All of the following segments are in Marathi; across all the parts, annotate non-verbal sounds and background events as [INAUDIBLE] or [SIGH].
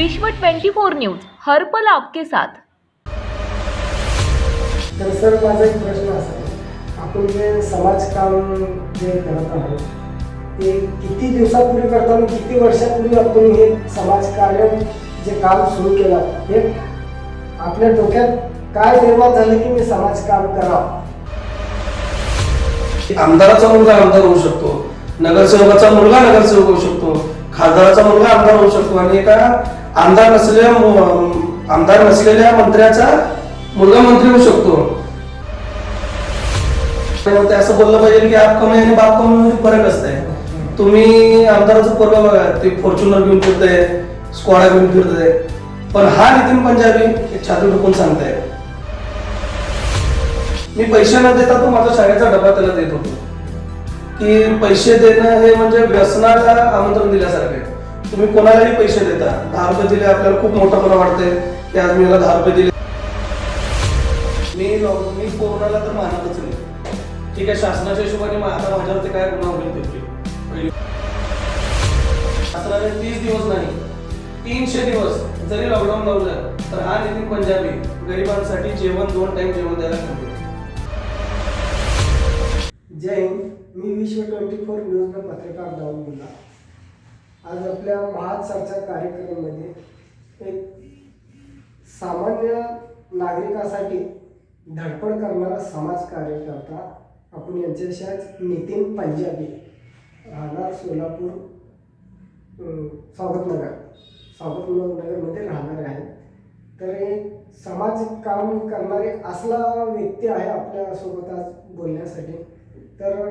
विश्व 24 न्यूज हर्पल आपके साथ. तर सर माझा एक प्रश्न असा आहे. आपण जे समाजकाम जे करत आहोत ते किती दिवसापूर्वी करतो आणि किती वर्षापूर्वी आपण हे समाजकार्य जे काम सुरू केलं हे आपल्या डोक्यात काय निर्माण झालं की मी समाजकाम करावं? आमदाराचा मुलगा आमदार होऊ शकतो नगरसेवकाचा मुलगा नगरसेवक होऊ शकतो खासदाराचा मुलगा आमदार होऊ शकतो आणि एका आमदार नसलेल्या आमदार नसलेल्या मंत्र्याचा मुलगा मंत्री होऊ शकतो. तेव्हा ते असं बोललं पाहिजे की आप कमी आणि बाप कमी फरक असतंय. तुम्ही आमदाराचं पोरग बघा ते फॉर्च्युनर घेऊन फिरतंय स्क्वॉडा घेऊन फिरतंय. पण हा नितीन पंजाबी एक छाती ठोकून सांगताय. मी पैसे न देता तो माझा शाळेचा डबा त्याला देत होतो. की पैसे देणं हे म्हणजे व्यसनाला आमंत्रण दिल्यासारखं आहे. तुम्ही कोणालाही पैसे देता. दहा रुपये दिले आपल्याला खूप मोठं वाटतंय. की आज मी याला दहा रुपये दिले. मी मी कोरोनाला तर मानतच नाही. ठीक आहे शासनाच्या हिशोबाने आता माझ्यावरती काय गुन्हा होईल ते शासनाने तीस दिवस नाही तीनशे दिवस जरी लॉकडाऊन लावलं तर हा नितीन पंजाबी गरिबांसाठी जेवण दोन टाइम जेवण द्यायला सांगतो जय हिंद. मी विश्व ट्वेंटी फोर न्यूजनं पत्रकार दाऊन बोलला आज आपल्या महाचर्चा कार्यक्रमामध्ये एक सामान्य नागरिकासाठी धडपड करणारा समाज कार्यकर्ता आपण यांच्याशी आज नितीन पंजाबी राहणार सोलापूर अं, स्वागतनगर. स्वागतनगरमध्ये राहणारे आहेत. तर एक समाज काम करणारे असला व्यक्ती आहे आपल्यासोबत आज बोलण्यासाठी. तर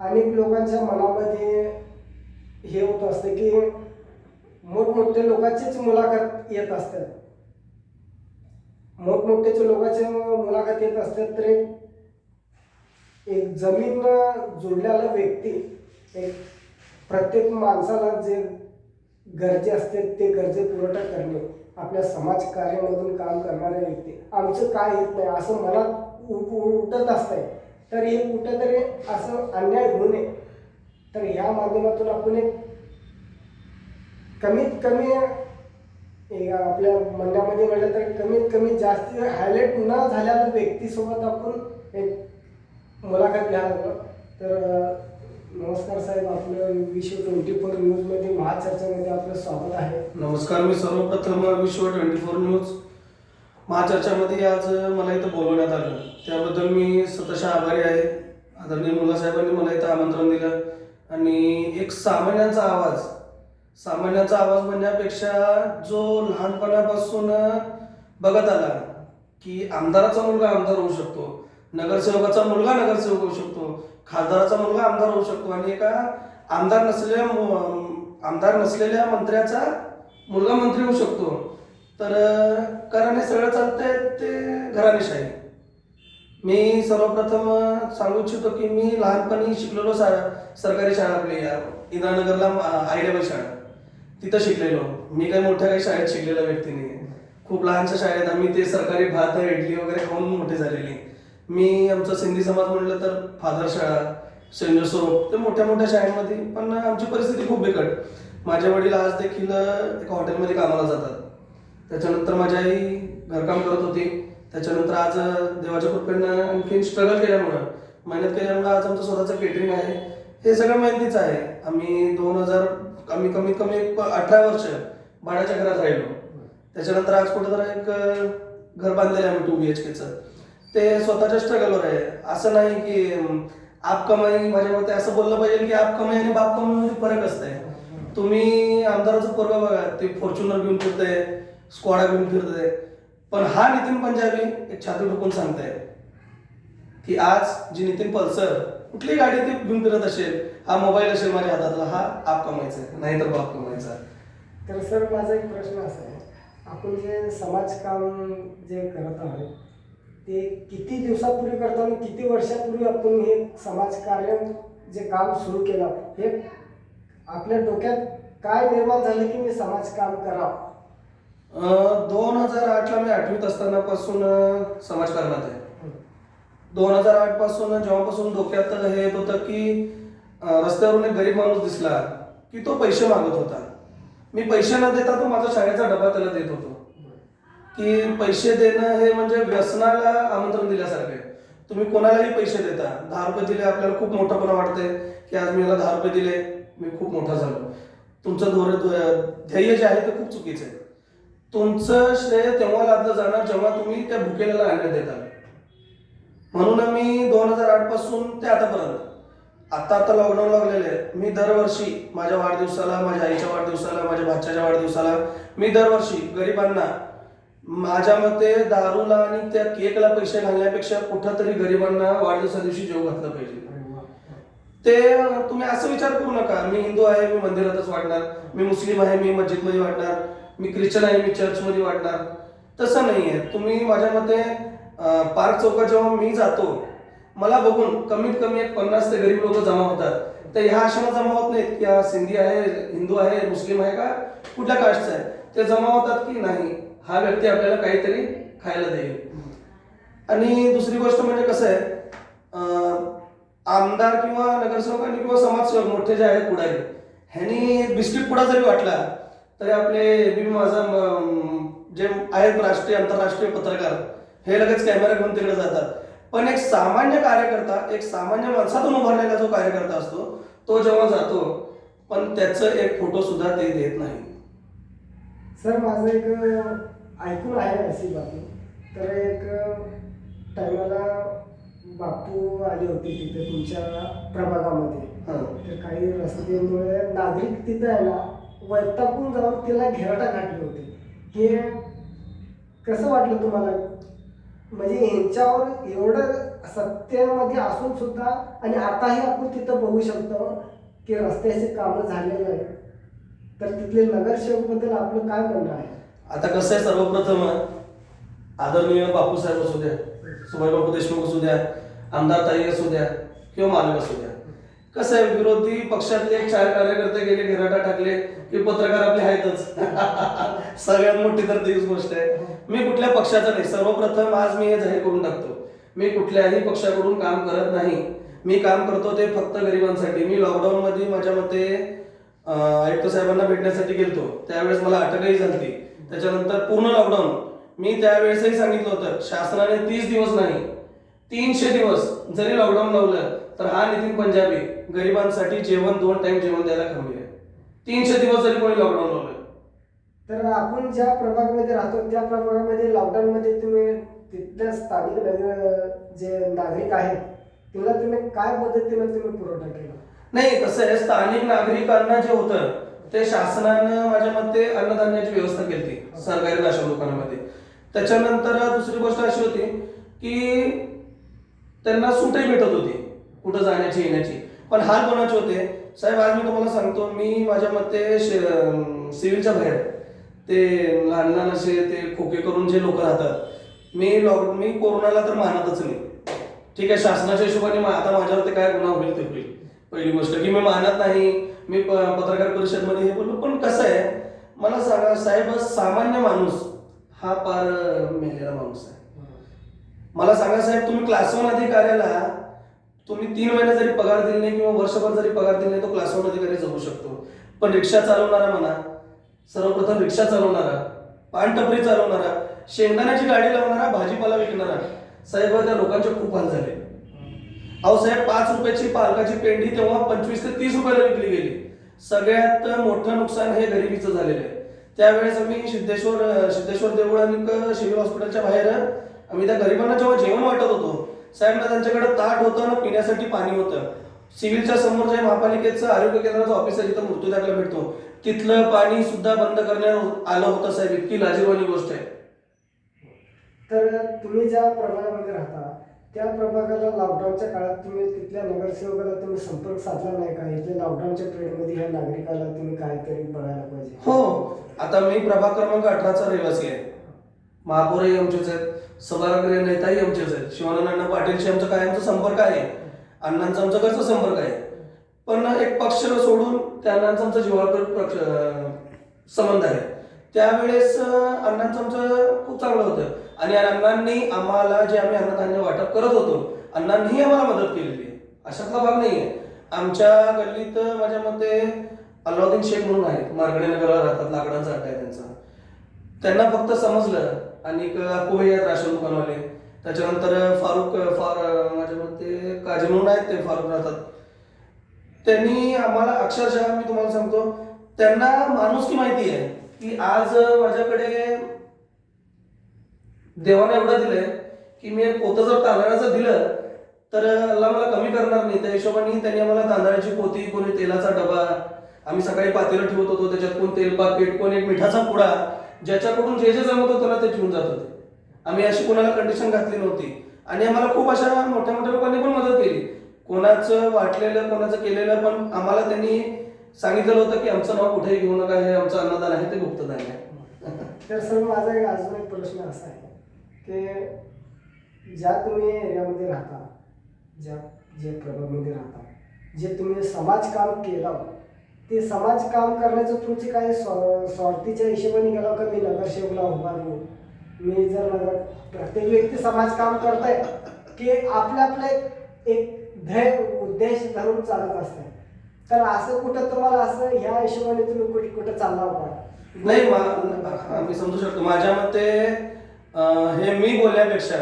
अनेक लोकांच्या मनामध्ये हे होत असतं की मोठमोठ्या लोकांचीच मुलाखत येत असतात. मोठमोठ्याच्या लोकांचे मुलाखत येत असतात तर एक एक जमीन जोडलेला व्यक्ती एक प्रत्येक माणसाला जे गरजे असते ते गरजे पुरवठा करणे आपल्या समाज कार्यामधून काम करणारे व्यक्ती. आमचं काय येत नाही असं मनात उ- उठत असतंय. तर हे कुठंतरी असं अन्याय होऊ नये. तर ह्या माध्यमातून आपण एक कमीत कमी आपल्या मंडळामध्ये म्हटलं तर कमीत कमी जास्त हायलाईट न झालेल्या व्यक्तीसोबत आपण एक मुलाखत घ्यायला लागलो. तर नमस्कार साहेब आपलं विश्व ट्वेंटी फोर न्यूजमध्ये महाचर्चामध्ये आपलं स्वागत आहे. नमस्कार मी सर्वप्रथम विश्व ट्वेंटी फोर न्यूज महाचर्चामध्ये आज मला इथं बोलवण्यात आलं. त्याबद्दल मी स्वतःच्या आभारी आहे. आदरणीय मुलासाहेबांनी मला इथं आमंत्रण दिलं. आणि एक सामान्यांचा आवाज. सामान्यांचा आवाज म्हणण्यापेक्षा जो लहानपणापासून बघत आला की आमदाराचा मुलगा आमदार होऊ शकतो नगरसेवकाचा मुलगा नगरसेवक होऊ शकतो खासदाराचा मुलगा आमदार होऊ शकतो आणि एका आमदार नसलेल्या आमदार नसलेल्या मंत्र्याचा मुलगा मंत्री होऊ शकतो. तर कारण हे सगळं चालतंय ते घराणेशाही. मी सर्वप्रथम सांगू इच्छितो की मी लहानपणी शिकलेलो सा सरकारी शाळा आपली इंद्रानगरला इंदिरानगरला आयडियाबल शाळा. तिथं शिकलेलो. मी काही मोठ्या काही शाळेत शिकलेला व्यक्ती नाही खूप लहानशा शाळेत आम्ही ते सरकारी भात इडली वगैरे खाऊन मोठे झालेली. मी आमचा सिंधी समाज म्हटलं तर फादर शाळा सेंट जोसेफ ते मोठ्या मोठ्या शाळेमध्ये पण आमची परिस्थिती खूप बिकट. माझे वडील आज देखील एका हॉटेलमध्ये कामाला जातात. त्याच्यानंतर माझी आई घरकाम करत होती. त्याच्यानंतर आज देवाच्या कृपेनं आणखी स्ट्रगल केल्यामुळं मेहनत केल्यामुळं आज आमचं स्वतःचं केटरिंग आहे. हे सगळं मेहनतीच आहे. आम्ही दोन हजार आम्ही कमीत कमी एक अठरा वर्ष भाड्याच्या घरात राहिलो. त्याच्यानंतर आज कुठं तर एक घर बांधलेलं आहे आम्ही टू बी एच केचं ते स्वतःच्या स्ट्रगलवर आहे. असं नाही की आप कमाई माझ्या मते असं बोललं पाहिजे की आप कमाई आणि बाप कमाई फरक असतंय. तुम्ही आमदाराचं पोरग बघा ते फॉर्च्युनर घेऊन फिरतंय स्क्वाडा घेऊन फिरतंय. पण हा नितीन पंजाबी एक छाती ठोकून सांगताय की आज जी नितीन पल्सर कुठली गाडी ती घेऊन फिरत असेल हा मोबाईल असेल माझ्या हातातला हा आप कमायचा आहे, नाही तर बाप कमायचा तर सर माझा एक प्रश्न असा आहे. आपण जे समाजकाम जे करत आहोत ते किती दिवसापूर्वी करतो आणि किती वर्षापूर्वी आपण हे समाजकार्य जे काम सुरू केलं हे आपल्या डोक्यात काय निर्माण झालं की मी समाजकाम करावं? दोन हजार आठला मी आठवीत असताना पासून अं, समाजकारणात आहे. दोन हजार आठपासून जेव्हापासून डोक्यात हे येत होतं की रस्त्यावरून एक गरीब माणूस दिसला की तो पैसे मागत होता. मी पैसे न देता तो माझा शाळेचा डबा त्याला देत होतो. की पैसे देणं हे म्हणजे व्यसनाला आमंत्रण दिल्यासारखं आहे. तुम्ही कोणालाही पैसे देता. दहा रुपये दिले आपल्याला खूप मोठंपणा वाटतंय की आज मी याला दहा रुपये दिले मी खूप मोठा झालो. तुमचं धोर ध्येय जे आहे ते खूप चुकीचं आहे. तुमचं श्रेय तेव्हा लादलं जाणार जेव्हा तुम्ही त्या भुकेल्याला अन्न देता म्हणून मी दोन हजार आठपासून ते आतापर्यंत आता आता लॉकडाऊन लागलेले आहे. मी दरवर्षी माझ्या वाढदिवसाला माझ्या आईच्या वाढदिवसाला माझ्या भाच्याच्या वाढदिवसाला मी दरवर्षी गरिबांना माझ्या मते दारूला आणि त्या केकला पैसे घालण्यापेक्षा कुठंतरी गरिबांना वाढदिवसा दिवशी जेव घातलं पाहिजे. ते तुम्ही असं विचार करू नका. मी हिंदू आहे मी मंदिरातच वाढणार. मी मुस्लिम आहे मी मस्जिदमध्ये वाढणार. मी ख्रिश्चन आहे मी चर्चमध्ये वाढणार. तसं नाही आहे तुम्ही माझ्या मते पार्क चौकात जेव्हा मी जातो मला बघून कमीत कमी एक पन्नास ते गरीब लोक जमा होतात. तर ह्या अशा जमा होत नाहीत की हा सिंधी आहे हिंदू आहे मुस्लिम आहे का? कुठल्या कास्टचा आहे? ते जमा होतात की नाही हा व्यक्ती आपल्याला काहीतरी खायला देईल. आणि दुसरी गोष्ट म्हणजे कसं आहे आमदार किंवा नगरसेवकांनी किंवा समाजसेवक मोठे जे आहेत पुढारी ह्यांनी बिस्किट पुडा जरी वाटला तरी आपले बी माझा म, जे आहेत राष्ट्रीय आंतरराष्ट्रीय पत्रकार हे लगेच कॅमेरा घेऊन तिकडे जातात. पण एक सामान्य कार्यकर्ता एक सामान्य माणसातून उभारलेला जो कार्यकर्ता असतो तो जेव्हा जातो पण त्याचं एक फोटो सुद्धा ते देत नाही. सर माझं एक ऐकून आहे अशी बातमी तर एक टायमाला बापू आले होते तिथे तुमच्या प्रभागामध्ये. हं. तर काही रस्त्यामुळे नागरिक तिथं आहे ना वैतापून जाऊन तिला घेराटा घातले होते. की कसं वाटलं तुम्हाला? म्हणजे यांच्यावर एवढं सत्यामध्ये असून सुद्धा आणि आताही आपण तिथं बघू शकतो की रस्त्याचे कामं झालेलं आहे तर तिथले नगरसेवकबद्दल आपलं काय म्हणणं आहे? आता कसं आहे सर्वप्रथम आदरणीय बापूसाहेब असू द्या सुभाषबापू देशमुख असू द्या आमदार ताई असू द्या किंवा मालक असू द्या कसं आहे विरोधी पक्षातले चार कार्यकर्ते गेले घेराटा टाकले की पत्रकार आपले आहेतच. [LAUGHS] सगळ्यात मोठी तर तीच गोष्ट आहे. मी कुठल्या पक्षाचा नाही. सर्वप्रथम आज मी हे जाहीर करून टाकतो. मी कुठल्याही पक्षाकडून काम करत नाही. मी काम करतो ते फक्त गरिबांसाठी. मी लॉकडाऊन मध्ये माझ्या मते आयुक्त साहेबांना भेटण्यासाठी गेलतो. त्यावेळेस मला अटकही झाली त्याच्यानंतर पूर्ण लॉकडाऊन मी त्यावेळेसही सांगितलं होतं शासनाने तीस दिवस नाही तीनशे दिवस जरी लॉकडाऊन लावलं तर हा नितीन पंजाबी गरिबांसाठी जेवण दोन टाइम जेवण द्यायला खंबीर आहे तीनशे दिवस जरी कोणी लॉकडाऊन लावलं तर आपण ज्या प्रभागामध्ये राहतो त्या प्रभागामध्ये लॉकडाऊनमध्ये तुम्ही तिथल्या स्थानिक नगर जे नागरिक आहेत तिला तुम्ही काय पद्धतीने तुम्ही पुरवठा केला? नाही कसं आहे स्थानिक नागरिकांना जे होतं ते शासनानं माझ्या मते अन्नधान्याची व्यवस्था केली सरकारी राशन दुकानामध्ये. त्याच्यानंतर दुसरी गोष्ट अशी होती की त्यांना सूटही भेटत होती. कुठं जाण्याची येण्याची. पण हाल कोणाचे होते? साहेब आज मी तुम्हाला सांगतो मी माझ्या मते सिव्हिलच्या बाहेर. ते लहान लहान असे ते खोके करून जे लोक राहतात. मी लॉक मी कोरोनाला तर मानतच नाही. ठीक आहे शासनाच्या हिशोबाने आता माझ्यावरती काय गुन्हा होईल ते होईल. पहिली गोष्ट की मी मानत नाही मी पत्रकार परिषदमध्ये हे बोललो. पण कसं आहे मला सांगा साहेब सामान्य माणूस हा पार मेलेला माणूस आहे. मला सांगा साहेब तुम्ही क्लास वन अधिकाऱ्याला तुम्ही तीन महिने जरी पगार दिले नाही किंवा वर्षभर जरी पगार दिले नाही तो क्लास वन अधिकारी जगू शकतो. पण रिक्षा चालवणारा म्हणा सर्वप्रथम रिक्षा चालवणारा पानटपरी चालवणारा शेंगदाण्याची गाडी लावणारा भाजीपाला विकणारा साहेब त्या लोकांचे खूप हाल झाले. अहो साहेब पाच रुपयाची पालकाची पेंडी तेव्हा पंचवीस ते तीस रुपयाला विकली गेली. सगळ्यात मोठं नुकसान हे गरिबीचं झालेलं आहे. त्यावेळेस आम्ही सिद्धेश्वर सिद्धेश्वर देऊळ आणि सिव्हिल हॉस्पिटलच्या बाहेर आम्ही त्या गरिबांना जेव्हा जेवण वाटत होतो साहेब ना त्यांच्याकडे ताट होतं ना पिण्यासाठी पाणी होतं. सिव्हिलच्या समोर जे महापालिकेचं आरोग्य केंद्राचं ऑफिस आहे तिथं मृत्यूदाखला भेटतो. तिथलं पाणी सुद्धा बंद करण्यात आलं होतं साहेब. इतकी लाजीरवाणी गोष्ट आहे. तर तुम्ही ज्या प्रभागामध्ये राहता त्या प्रभागाला लॉकडाऊनच्या काळात तुम्ही तिथल्या नगरसेवकाला तुम्ही संपर्क साधला नाही का? इथल्या लॉकडाऊनच्या पिरियडमध्ये ह्या नागरिकाला तुम्ही काहीतरी बघायला पाहिजे. हो. आता मी प्रभाग क्रमांक अठराचा रहिवासी आहे. महापौरही आमचेच आहेत. सभागृह नेताही आमचेच आहेत. शिवानंद अण्णा पाटीलशी आमचा कायमचा संपर्क आहे. अण्णांचा आमचा कसं संपर्क आहे. पण एक पक्ष सोडून त्या अण्णांचा आमचा जिव्हाळकर पक्ष संबंध आहे. त्यावेळेस अण्णांचं आमचं खूप चांगलं होतं. आणि अण्णांनी आम्हाला जे आम्ही अन्नधान्य वाटप करत होतो अण्णांनीही आम्हाला मदत केलेली आहे. अशातला भाग नाही आहे आमच्या गल्लीत माझ्या मते अल्लाउद्दीन शेख म्हणून आहेत. मार्गडे नगरला राहतात लाकडांचा अड्डा आहे त्यांचा. त्यांना फक्त समजलं आणि एक राशन दुकानवाले त्याच्यानंतर फारुक फार माझ्या मते काजी म्हणून आहेत ते फारुक राहतात त्यांनी आम्हाला अक्षरशः मी तुम्हाला सांगतो त्यांना माणूस की माहिती आहे की आज माझ्याकडे देवाने एवढं दिलंय की मी एक पोतं जर तांदळाचं दिलं तर अल्ला मला कमी करणार नाही. त्या हिशोबाने त्यांनी आम्हाला तांदळाची पोती कोणी तेलाचा डबा आम्ही सकाळी पातेलं ठेवत होतो त्याच्यात कोण तेल पाकिट कोण एक मिठाचा पुडा ज्याच्याकडून जे जे जमत होतं ना ते ठेवून जात होते. आम्ही अशी कोणाला कंडिशन घातली नव्हती. आणि आम्हाला खूप अशा मोठ्या मोठ्या लोकांनी पण मदत केली. कोणाचं वाटलेलं कोणाचं केलेलं पण आम्हाला त्यांनी सांगितलेलं होतं की आमचं नाव कुठेही घेऊ नका हे आमचं अन्नदान आहे ते गुप्तदान आहे. तर सर माझा एक अजून एक प्रश्न असा आहे की ज्या तुम्ही एरियामध्ये राहता ज्या जे प्रभागमध्ये राहता जे तुम्ही समाजकाम केलं ते समाज काम करण्याचं तुमचे काही सॉ स्वार्थीच्या हिशोबाने गेलं का मी नगरसेवकला उभारू मी जर नगर प्रत्येक व्यक्ती समाज काम करताय की आपल्या आपले एक ध्येय उद्देश धरून चालत असते तर असं कुठं तुम्हाला असं ह्या हिशोबाने तुम्ही कुठे कुठं चालला होता नाही मा- मी समजू शकतो. माझ्या मते अं, हे मी बोलण्यापेक्षा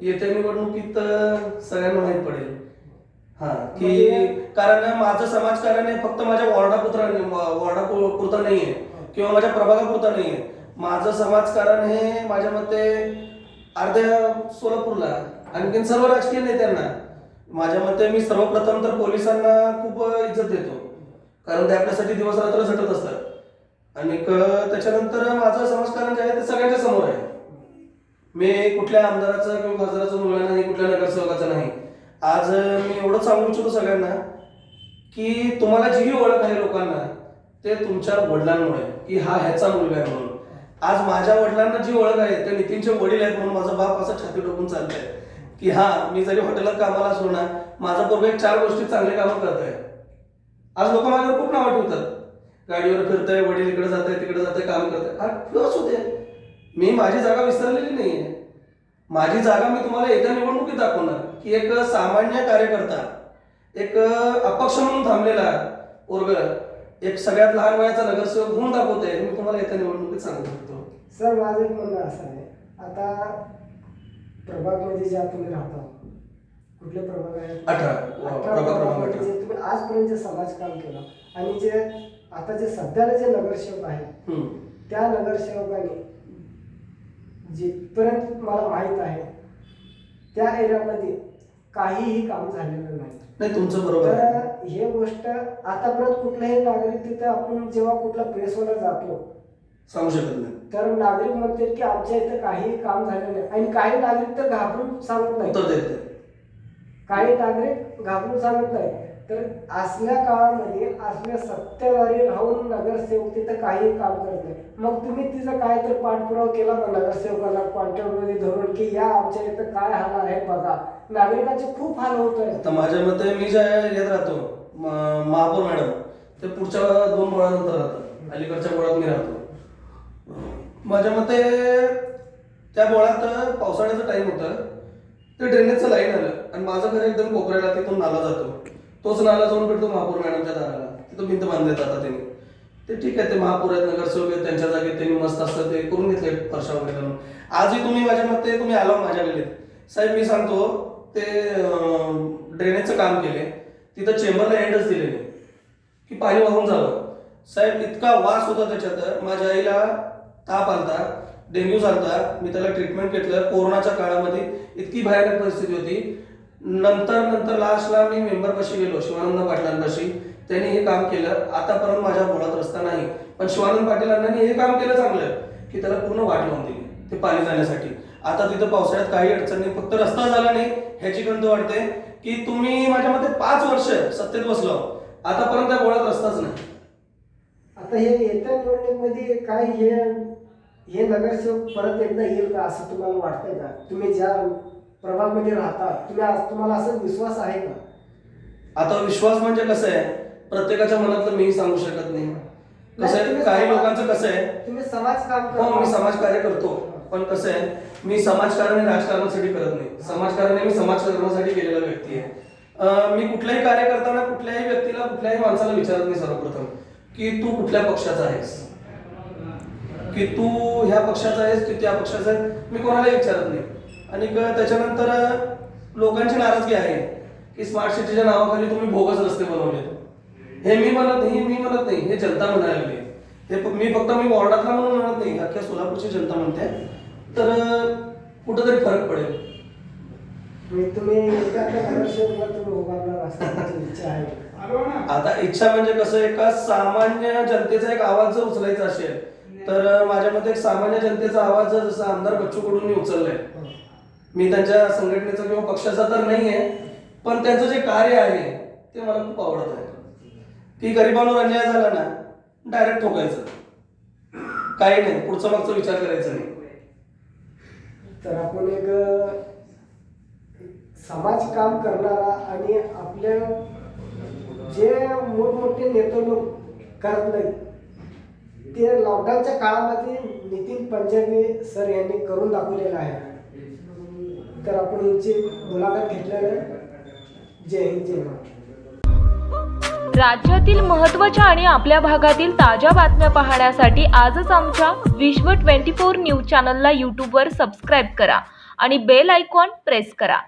येत्या निवडणुकीत अं, सगळ्यांना माहीत पडेल. हा की म्हणजे- कारण माझं समाजकारण हे फक्त माझ्या वॉर्डापुत्र वॉर्डापुरता नाहीये. किंवा माझ्या प्रभागापुरता नाहीये. माझं समाजकारण हे माझ्या मते अर्ध्या सोलापूरला आणखीन सर्व राजकीय नेत्यांना. माझ्या मते मी सर्वप्रथम तर पोलिसांना खूप इज्जत देतो. कारण ते आपल्यासाठी दिवस रात्र झटत असतात. आणि त्याच्यानंतर माझं समाजकारण जे आहे ते सगळ्यांच्या समोर आहे. मी कुठल्या आमदाराचं किंवा खासदाराचं मुलगा नाही कुठल्या नगरसेवकाचा नाही. आज मी एवढं सांगू इच्छितो सगळ्यांना की तुम्हाला जी ओळख आहे लोकांना ते तुमच्या वडिलांमुळे की हा ह्याचा मुलगा आहे म्हणून. आज माझ्या वडिलांना जी ओळख आहे ते नितीनचे वडील आहेत म्हणून माझा बाप असं छाती टोकून चालतंय की हा मी जरी हॉटेलात कामाला असलो ना माझा पोरगा एक चार गोष्टी चांगले कामं करत आहे आज लोक माझ्यावर खूप नावं ठेवतात. गाडीवर फिरतोय वडील इकडे जात आहे तिकडे जात आहे काम करत आहे असू दे मी माझी जागा विसरलेली नाहीये. माझी जागा मी तुम्हाला येत्या निवडणुकीत दाखवणार. की एक सामान्य कार्यकर्ता एक अपक्ष म्हणून थांबलेला वर्ग एक सगळ्यात लहान वयाचा नगरसेवक होऊन दाखवतोय मी तुम्हाला येत्या निवडणुकीत सांगू शकतो सर माझं एक म्हणणं असं आहे आता प्रभागमध्ये ज्या तुम्ही राहता कुठले प्रभाग आहेत अठरा. अठरा प्रभाग क्रमांक प्रभागामध्ये अठरा. जे तुम्ही आजपर्यंत जे समाजकाम केलं आणि जे आता जे सध्याला जे नगरसेवक हम्म. त्या नगरसेवकाने जिथपर्यंत मला माहीत आहे त्या एरियामध्ये काहीही काम झालेलं नाही. नाही तुमचं बरोबर तर हे गोष्ट आतापर्यंत कुठलाही नागरिक तिथे आपण जेव्हा कुठला प्रेसवाला जातो सांगू शकत नाही. तर नागरिक म्हणतात की आमच्या इथं काही काम झालं नाही. आणि काही नागरिक तर घाबरून सांगत नाही उत्तर देत नाही. काही नागरिक घाबरून सांगत नाही तर असल्या काळामध्ये असल्या सत्तेवारी राहून नगरसेवक तिथं काही काम करत नाही. मग तुम्ही तिचा काय तर पाठपुरावा केला ना नगरसेवकाला? कॉन्ट्रॅक्टमध्ये धरून की या आमच्या इथं काय हाल आहे बघा. नागरिकांचे खूप हाल होत आहे तर माझ्या मते मी ज्या एरियात राहतो महापौर मॅडम ते पुढच्या दोन बोळानंतर राहतात. अलीकडच्या बोळात मी राहतो. माझ्या मते त्या बोळात पावसाळ्याचं टाईम होतं. ते ड्रेनेजचं लाईन आलं आणि माझं घर एकदम कोपऱ्याला तिथून नाला जातो. तोच नाला जाऊन भेटतो महापौर मॅडमच्या दाराला. तिथं भिंत बांधले आता त्यांनी. ते ठीक आहे ते महापौर आहेत नगरसेवक आहेत त्यांच्या जागेत त्यांनी मस्त असतं ते करून घेतले फरशा वगैरे घालून आजही तुम्ही माझ्या मते तुम्ही आला माझ्या गलीत साहेब मी सांगतो ते ड्रेनेजचं काम केले. तिथं चेंबरला एंडच दिले की पाणी वाहून झालं साहेब इतका वास होता त्याच्यात. माझ्या आईला ताप आलता डेंग्यू झालता. मी त्याला ट्रीटमेंट घेतलं. कोरोनाच्या काळामध्ये इतकी भयानक परिस्थिती होती. नंतर नंतर लास्टला मी मेंबरपाशी गेलो शिवानंद पाटलांपाशी. त्यांनी हे काम केलं. आतापर्यंत माझ्या बोळात रस्ता नाही. पण शिवानंद पाटीलांनी हे काम केलं चांगलं की त्याला पूर्ण वाट लावून दिली ते पाणी जाण्यासाठी. आता तिथं पावसाळ्यात काही अडचण नाही फक्त रस्ता झाला नाही ह्याची गंध वाटते की तुम्ही माझ्या मते पाच वर्ष सत्तेत बसलो. आतापर्यंत त्या गोळ्यात रस्ताच नाही. आता हे येत्या निवडणुकीमध्ये काय हे हे नगरसेवक परत एकदा येईल का असं तुम्हाला वाटतंय का? तुम्ही ज्या प्रभागमध्ये राहता तुम्ही आज तुम्हाला असं विश्वास आहे का? आता विश्वास म्हणजे कसं आहे? प्रत्येकाच्या मनातलं मीही सांगू शकत नाही. कसं आहे? काही समाज- लोकांचं कसं आहे? तुम्ही समाजकाम हो मी करता. समाजकार्य करतो. पण कसं आहे? मी समाजकारण हे राजकारणासाठी करत नाही. समाजकारण हे मी समाजकारणासाठी केलेला व्यक्ती आहे. मी कुठलंही कार्य करताना कुठल्याही व्यक्तीला कुठल्याही माणसाला विचारत नाही सर्वप्रथम की तू कुठल्या पक्षाचा आहेस? की तू ह्या पक्षाचा आहेस की त्या पक्षाचा आहे मी कोणालाही विचारत नाही. आणि त्याच्यानंतर लोकांची नाराजगी आहे की स्मार्ट सिटीच्या नावाखाली तुम्ही बोगस रस्ते बनवले हे मी म्हणत नाही मी म्हणत नाही हे जनता म्हणायला लागली. हे मी फक्त मी वॉर्डातला म्हणून म्हणत नाही अख्ख्या सोलापूरची जनता म्हणते. तर कुठंतरी फरक पडेल. आता इच्छा म्हणजे कसं एका सामान्य जनतेचा एक आवाज जर उचलायचा असेल तर माझ्या मते एक सामान्य जनतेचा आवाज जसं आमदार बच्चू कडूंनी उचललाय मी त्यांच्या संघटनेचा किंवा पक्षाचा तर नाही आहे पण त्यांचं जे कार्य आहे ते मला खूप आवडत. आहे की गरिबांवर अन्याय झाला ना डायरेक्ट ठोकायचं. काही नाही पुढचा मागचा विचार करायचा नाही. तर आपण एक समाज काम करणारा आणि आपल्या जे मोठमोठे नेते लोक करत नाही ते लॉकडाऊनच्या काळामध्ये नितीन पंजाबी सर यांनी करून दाखवलेलं आहे. तर आपण यांची मुलाखत घेतल्यानं जय हिंद जय महाराष्ट्र. राज्यातील महत्त्वाच्या आणि आपल्या भागातील ताज्या बातम्या पाहण्यासाठी आजच आमच्या विश्व 24 न्यूज चॅनलला यूट्यूबवर सबस्क्राईब करा आणि बेल आयकॉन प्रेस करा.